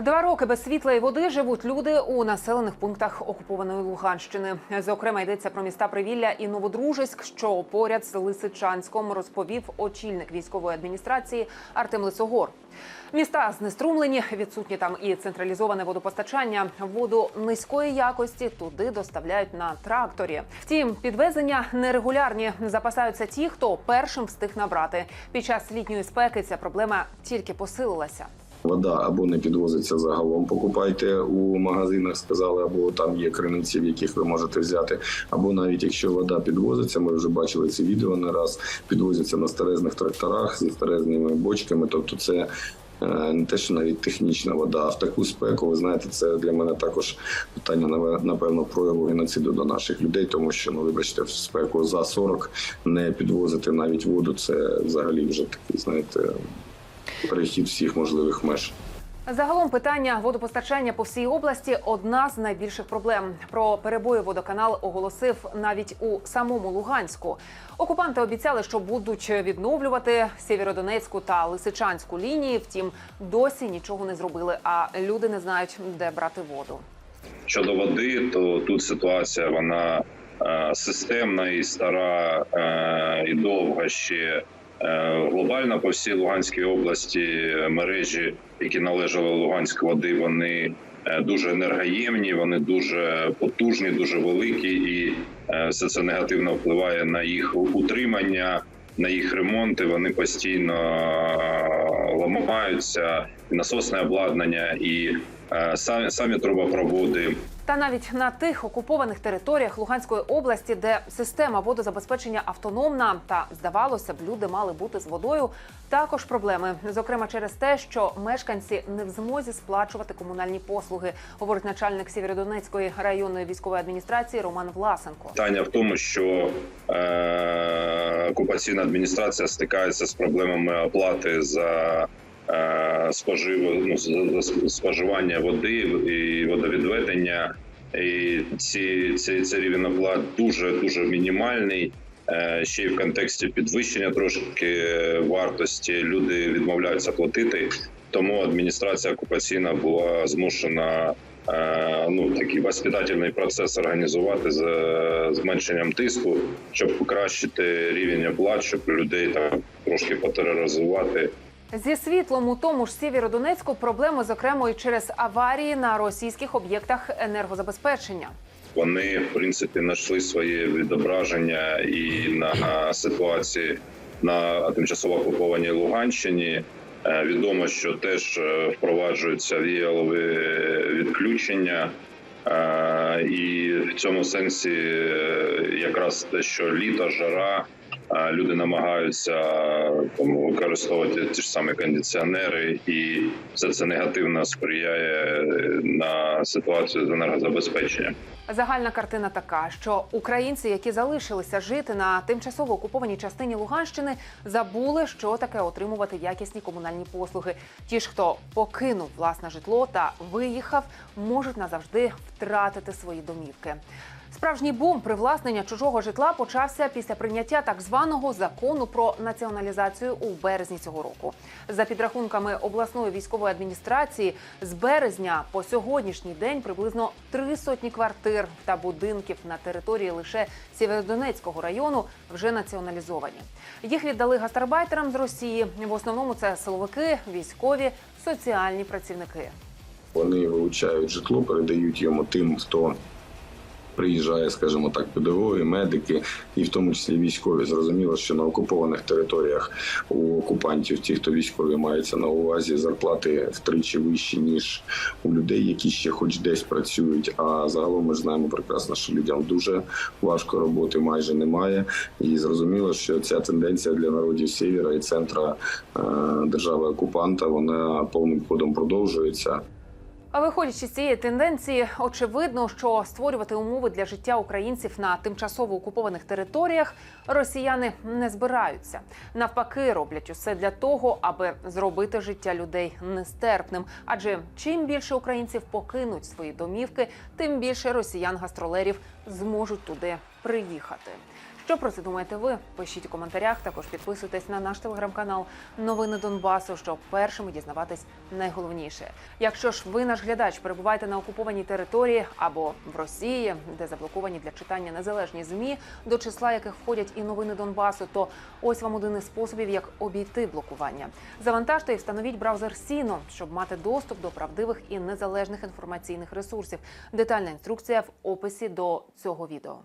Два роки без світла і води живуть люди у населених пунктах окупованої Луганщини. Зокрема, йдеться про міста Привілля і Новодружиськ, що поряд з Лисичанськом розповів очільник військової адміністрації Артем Лисогор. Міста знеструмлені, відсутні там і централізоване водопостачання. Воду низької якості туди доставляють на тракторі. Втім, підвезення нерегулярні. Запасаються ті, хто першим встиг набрати. Під час літньої спеки ця проблема тільки посилилася. Вода або не підвозиться загалом, покупайте у магазинах, сказали, або там є криниці, в яких ви можете взяти. Або навіть якщо вода підвозиться, ми вже бачили ці відео не раз, підвозяться на старезних тракторах зі старезними бочками. Тобто, це е, не те, що навіть технічна вода, а в таку спеку, ви знаєте, це для мене також питання напевно прояву геноциду до наших людей, тому що ну вибачте, в спеку за 40 не підвозити навіть воду. Це взагалі вже такий, знаєте, перехід всіх можливих меж. Загалом питання водопостачання по всій області одна з найбільших проблем. Про перебої водоканал оголосив навіть у самому Луганську. Окупанти обіцяли, що будуть відновлювати Сєвєродонецьку та Лисичанську лінії. Втім, досі нічого не зробили. А люди не знають, де брати воду. Щодо води, то тут ситуація вона е, системна і стара, е, і довга ще е, глобальна по всій Луганській області мережі, які належали Луганській води, вони е, дуже енергоємні, вони дуже потужні, дуже великі, і е, все це негативно впливає на їх утримання. На їх ремонти вони постійно е, ламаються, і насосне обладнання, і е, самі, самі трубопроводи. Та навіть на тих окупованих територіях Луганської області, де система водозабезпечення автономна, та здавалося б, люди мали бути з водою. Також проблеми, зокрема через те, що мешканці не в змозі сплачувати комунальні послуги, говорить начальник Сєвєродонецької районної військової адміністрації Роман Власенко. Питання в тому, що е, окупаційна адміністрація стикається з проблемами оплати за е, спожив, ну, споживання води і водовідведення. І ці, ці, цей рівень оплат дуже дуже мінімальний. Е, Ще й в контексті підвищення трошки е, вартості люди відмовляються платити. Тому адміністрація окупаційна була змушена е, ну такий воспитательний процес організувати з зменшенням тиску, щоб покращити рівень оплат, щоб людей там трошки потероризувати. Зі світлом у тому ж Сєвєродонецьку проблеми, зокрема, і через аварії на російських об'єктах енергозабезпечення. Вони в принципі знайшли своє відображення і на ситуації на тимчасово окупованій Луганщині. Е, Відомо, що теж е, впроваджуються віялові відключення, Е, і в цьому сенсі якраз те, що літо, жара. Люди намагаються там використовувати ті ж самі кондиціонери, і все це негативно сприяє е, на ситуацію з енергозабезпеченням. Загальна картина така, що українці, які залишилися жити на тимчасово окупованій частині Луганщини, забули, що таке отримувати якісні комунальні послуги. Ті ж, хто покинув власне житло та виїхав, можуть назавжди втратити свої домівки. Справжній бум привласнення чужого житла почався після прийняття так званого закону про націоналізацію у березні цього року. За підрахунками обласної військової адміністрації, з березня по сьогоднішній день приблизно три сотні квартир та будинків на території лише Сєвєродонецького району вже націоналізовані. Їх віддали гастарбайтерам з Росії. В основному це силовики, військові, соціальні працівники. Вони вилучають житло, передають йому тим, хто приїжджає, скажімо так, педагоги, медики, і в тому числі військові. Зрозуміло, що на окупованих територіях у окупантів, ті, хто військові мається на увазі, зарплати втричі вищі ніж у людей, які ще хоч десь працюють. А загалом ми знаємо прекрасно, що людям дуже важко роботи майже немає. І зрозуміло, що ця тенденція для народів Сєвєра і центра е, держави окупанта вона повним ходом продовжується. А виходячи з цієї тенденції, очевидно, що створювати умови для життя українців на тимчасово окупованих територіях росіяни не збираються. Навпаки, роблять усе для того, аби зробити життя людей нестерпним. Адже чим більше українців покинуть свої домівки, тим більше росіян-гастролерів зможуть туди приїхати. Що про це думаєте ви? Пишіть у коментарях. Також підписуйтесь на наш телеграм-канал Новини Донбасу, щоб першими дізнаватись найголовніше. Якщо ж ви наш глядач перебуваєте на окупованій території або в Росії, де заблоковані для читання незалежні змі, до числа яких входять і новини Донбасу, то ось вам один із способів, як обійти блокування. Завантажте і встановіть браузер Сіно, щоб мати доступ до правдивих і незалежних інформаційних ресурсів. Детальна інструкція в описі до цього відео.